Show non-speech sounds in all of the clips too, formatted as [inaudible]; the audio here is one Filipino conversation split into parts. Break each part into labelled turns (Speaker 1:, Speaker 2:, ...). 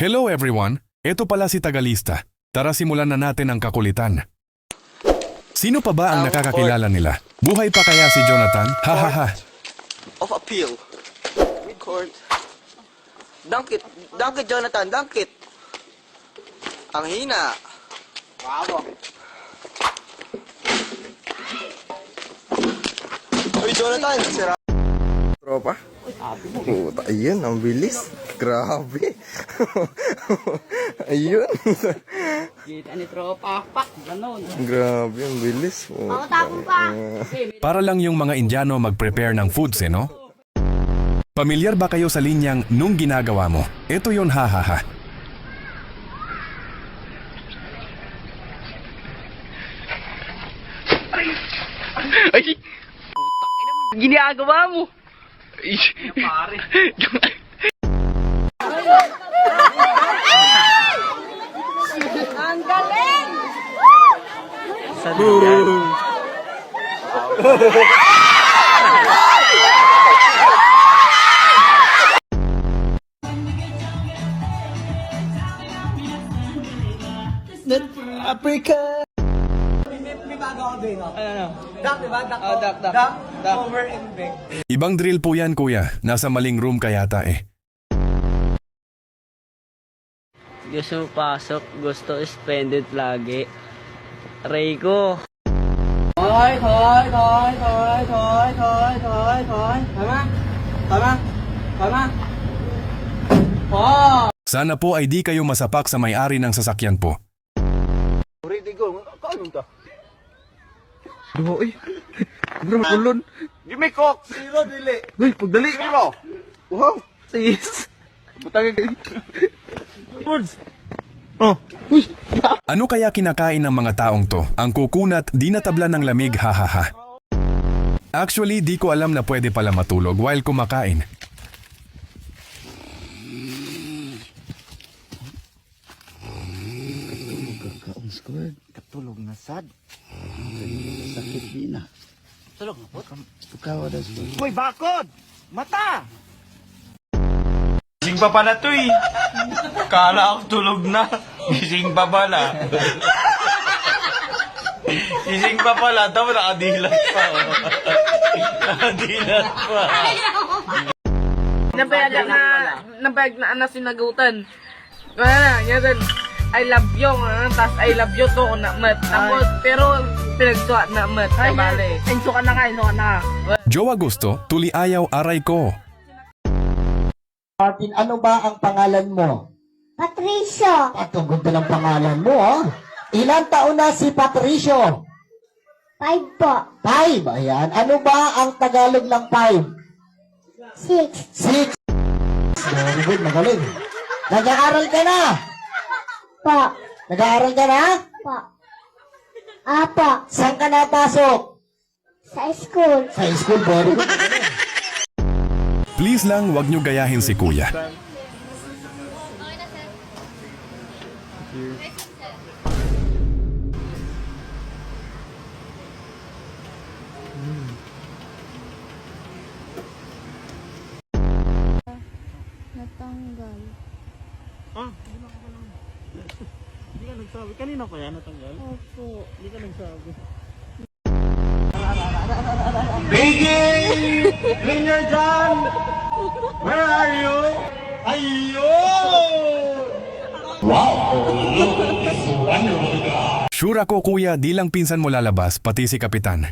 Speaker 1: Hello everyone! Ito pala si Tagalista. Tara simulan na natin ang kakulitan. Sino pa ba ang nakakakilala nila? Buhay pa kaya si Jonathan? Ha ha ha.
Speaker 2: of appeal. Court. Dunk it. Dunk it, Jonathan. Dunk it. Ang hina. Bravo. Uy, Jonathan. Sira.
Speaker 3: Tropa? Puta, ayun, ang bilis. Grabe. [laughs] ayun.
Speaker 4: Kita ni tropa, pak, ganun.
Speaker 3: Grabe, ang bilis. Puta.
Speaker 1: Para lang yung mga Indiano mag-prepare ng foods eh, no? Pamilyar ba kayo sa linyang nung ginagawa mo? Ito yon ha ha ha.
Speaker 4: Ay! Putang ina mo, ginagawa mo! Pare.
Speaker 5: Ang galing!
Speaker 1: Ibang drill po yan kuya. Nasa maling room ka yata eh.
Speaker 4: Gusto pasok, gusto spend it lagi. Rico. Toy, toy, toy, toy, toy, toy, toy, toy. Tama? Tama? Tama? Oh!
Speaker 1: Sana po ay di kayo masapak sa may-ari ng sasakyan po.
Speaker 3: Duho, eh. Bro, kulon.
Speaker 2: Gimme cock. Zero, dili.
Speaker 3: Uy, pagdali.
Speaker 2: Zero.
Speaker 3: Wow.
Speaker 4: Sis!
Speaker 3: Butang ka. Words. Oh. Uy.
Speaker 1: Ano kaya kinakain ng mga taong to? Ang kukunat, di natabla ng lamig, ha ha ha. Actually, di ko alam na pwede pala matulog while kumakain.
Speaker 6: Kaong katulog na sad. Sakit di na.
Speaker 4: Tulog na po.
Speaker 6: Tukawa na squad.
Speaker 2: Uy, bakod. Mata.
Speaker 7: Gising pa pala to eh. Kala ako tulog na. Gising pa pala. Gising pa pala. Tapos nakadilat pa. nakadilat pa.
Speaker 8: Nabayag na, nabayag na na sinagutan. Wala na, yan I love you, ah, tas I love you to, na mat. Tapos, pero, pinagsuat na mat, tabali. Inso ka na ka, inso ka na.
Speaker 1: Jowa gusto, tuli ayaw aray ko.
Speaker 9: Martin, ano ba ang pangalan mo?
Speaker 5: Patricio!
Speaker 9: At ang ganda ng pangalan mo, ah. Ilan taon na si Patricio?
Speaker 5: Five po.
Speaker 9: Five, ayan. Ano ba ang Tagalog ng five?
Speaker 5: Six.
Speaker 9: Six. Very good, magaling. Nag-aaral ka na?
Speaker 5: Po.
Speaker 9: Nag-aaral ka na?
Speaker 5: Po. Apo.
Speaker 9: Saan ka napasok?
Speaker 5: Sa school.
Speaker 9: Sa school, good.
Speaker 1: Please lang, wag nyo gayahin si kuya.
Speaker 5: Natanggal.
Speaker 7: Ka nagsabi. Kanina pa yan natanggal?
Speaker 5: Opo.
Speaker 7: Hindi ka nagsabi.
Speaker 2: Biggie! Linear John! Where are you? Ayun!
Speaker 1: Sure ako kuya, di lang pinsan mo lalabas, pati si kapitan.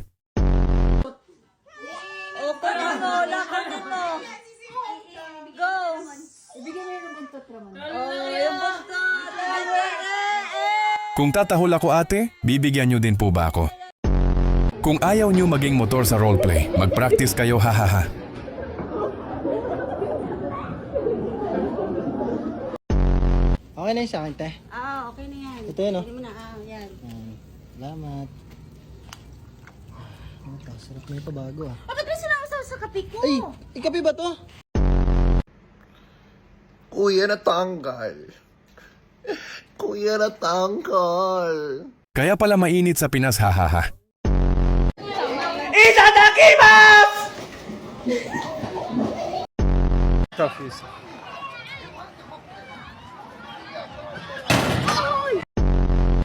Speaker 1: Kung tatahol ako ate, bibigyan nyo din po ba ako? Kung ayaw nyo maging motor sa roleplay, mag-practice kayo ha ha ha.
Speaker 6: Okay na yun sa akin, te.
Speaker 5: Ah, okay na yan.
Speaker 6: Ito yun, oh.
Speaker 5: Pwede mo na. Ah, yan.
Speaker 6: Salamat. Oh, sarap na ito bago ah.
Speaker 5: Bakit mo sinakasaw sa kape ko?
Speaker 6: Ay, ikapi ba to?
Speaker 3: Kuya natanggal. Kuya natanggal.
Speaker 1: Kaya pala mainit sa Pinas ha ha ha.
Speaker 7: Tough is.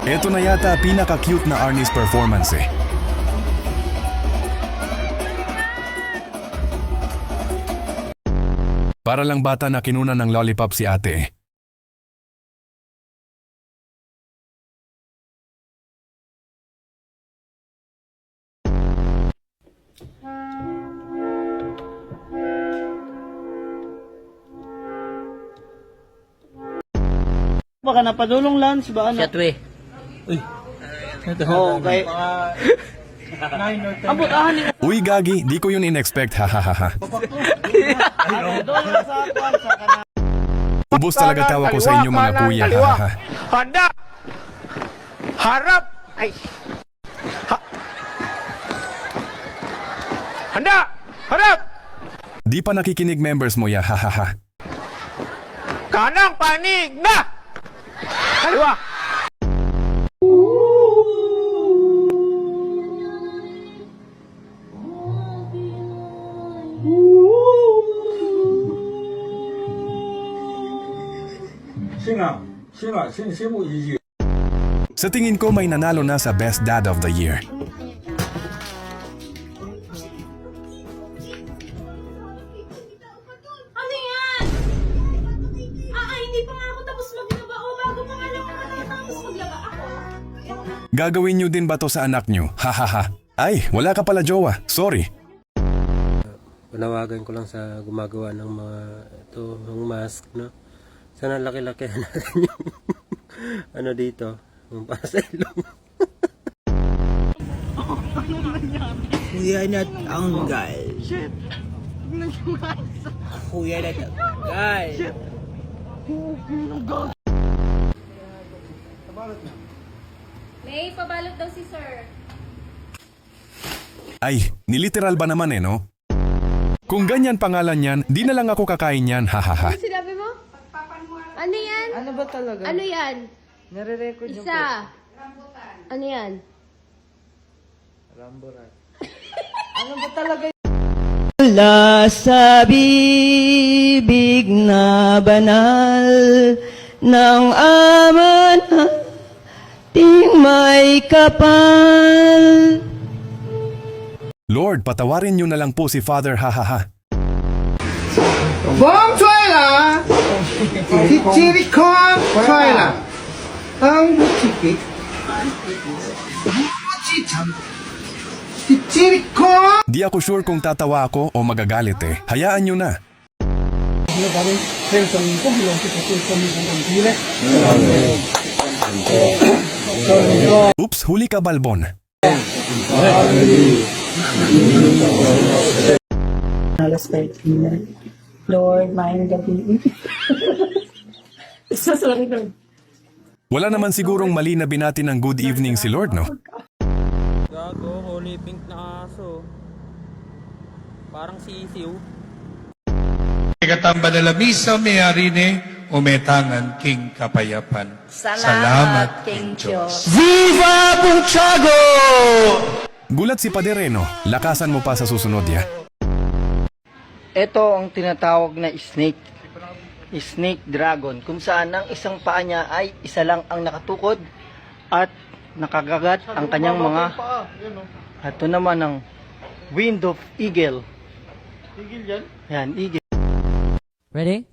Speaker 1: Ito na yata pinaka-cute na Arnie's performance eh. Para lang bata na kinuna ng lollipop si ate eh.
Speaker 6: Baka napadulong lunch ba ano?
Speaker 4: Shot we. [laughs]
Speaker 6: Oo, kay... Abot, ah, ni...
Speaker 1: Uy gagi, di ko yun in-expect
Speaker 6: sa kwan, sa kana.
Speaker 1: Ubus talaga tawa ko sa inyo mga kuya hahaha.
Speaker 2: Handa! Harap! Ay! Ha- Handa! Harap!
Speaker 1: Di pa nakikinig members mo ya hahaha.
Speaker 2: Kanang panig na! Kaliwa!
Speaker 1: Sa tingin ko may nanalo na sa Best Dad of the Year. Gagawin nyo din ba to sa anak nyo? Hahaha. Ay, wala ka pala jowa. Sorry.
Speaker 10: panawagan ko lang sa gumagawa ng mga ito, ng mask, no? Sana laki-laki natin yung [laughs] ano dito, yung para sa ilong.
Speaker 6: Kuya na tanggal. Kuya na tanggal.
Speaker 5: May pabalot daw si sir.
Speaker 1: Ay, niliteral ba naman eh, no? Kung ganyan pangalan yan, di na lang ako kakain yan, hahaha.
Speaker 5: Sinabi mo? Ano yan?
Speaker 8: Ano ba talaga?
Speaker 5: Ano yan?
Speaker 8: Nare-record yung
Speaker 5: Isa. Ano yan? [laughs]
Speaker 8: Ano ba talaga
Speaker 6: Wala sa bibig na banal ng aman ting may kapal.
Speaker 1: Lord, patawarin nyo na lang po si Father, hahaha.
Speaker 2: Bom Choyla! Chichirikon Choyla! Ang butiki. Buchicham. Chichirikon!
Speaker 1: Di ako sure kung tatawa ako o magagalit eh. Hayaan nyo na. Oops, huli ka balbon.
Speaker 8: Alas 13 na. Lord, maayong gabi. [laughs] so, sorry, Lord.
Speaker 1: Wala naman sigurong mali na binati ng good evening si Lord, no?
Speaker 4: Gago, holy pink na aso. Parang sisiw.
Speaker 11: Ikatamba na lamisa may-ari ni umetangan king kapayapan. Salamat, King Diyos.
Speaker 6: Viva Punchago!
Speaker 1: Gulat si Padereno. Lakasan mo pa sa susunod, ya.
Speaker 6: Ito ang tinatawag na snake. Snake dragon. Kung saan ang isang paa niya ay isa lang ang nakatukod at nakagagat ang kanyang mga ito naman ang wind of eagle. Eagle yan? Yan, eagle.
Speaker 4: Ready?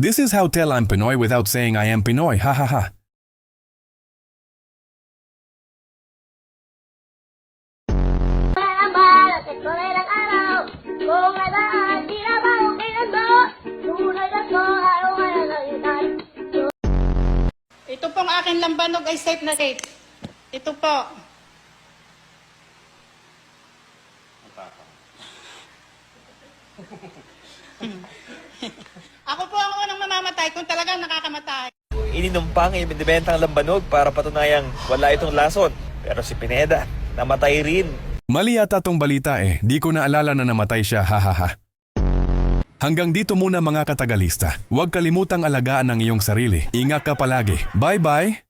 Speaker 1: This is how tell I'm Pinoy without saying I am Pinoy, hahaha.
Speaker 8: Ito pong akin lambanog ay safe na safe. Ito po. Ako po ang unang mamamatay kung talagang nakakamatay.
Speaker 7: ininom pa ang ibinibentang lambanog para patunayang wala itong lason. Pero si Pineda, namatay rin.
Speaker 1: Mali yata tong balita eh. Di ko naalala na namatay siya, hahaha. Hanggang dito muna mga katagalista. Huwag kalimutang alagaan ang iyong sarili. Ingat ka palagi. Bye-bye!